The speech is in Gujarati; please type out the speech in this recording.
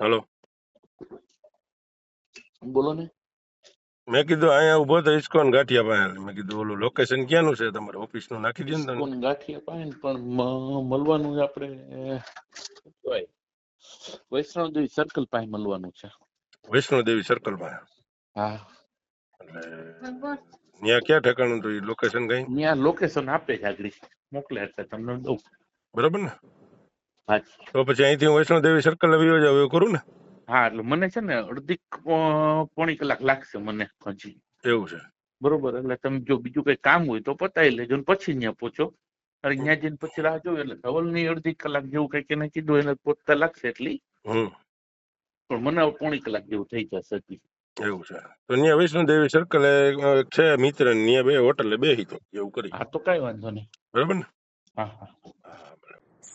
હલો બોલો ને. મેં કીધું અહીંયા ઊભો તો ઇસ્કોન ગાંઠિયા પાસે મેં કીધું ઓલું લોકેશન ક્યાંનું છે? તમારે ઓફિસનું? નાખી દે ને તમે ગાંઠિયા પાય પણ મળવાનું આપણે વૈષ્ણવદેવી સર્કલ પાસે મળવાનું છે. વૈષ્ણોદેવી સર્કલ પાસે? હા. ત્યાં ક્યાં ઠેકાણું તો લોકેશન કઈ? ત્યાં લોકેશન આપે છે આગળ. મોકલે એટલે તમને દઉં. બરાબર ને? હા તો પછી અહીંથી હું વૈષ્ણોદેવી સર્કલ આવ્યો જાવ એવું કરું ને? હા એટલે મને છે ને અડધી પોણી કલાક લાગશે મને હજી. એવું છે. બરોબર એટલે તમે જો બીજું કઈ કામ હોય તો પતાવી લેજો ને પછી ત્યાં પહોંચો. અને ત્યાં જઈને પછી રાહ જોયો એટલે ધવલની અડધી કલાક જેવું કંઈક એને કીધું એને પહોંચતા લાગશે એટલી. હમ. પણ મને પોણી કલાક જેવું થઈ જશે હજી. એવું છે. તો ત્યાં વૈષ્ણોદેવી સર્કલ છે મિત્ર ત્યાં બે હોટલે બે તો એવું કરી. હા તો કઈ વાંધો નહીં. બરાબર ને? હા હા.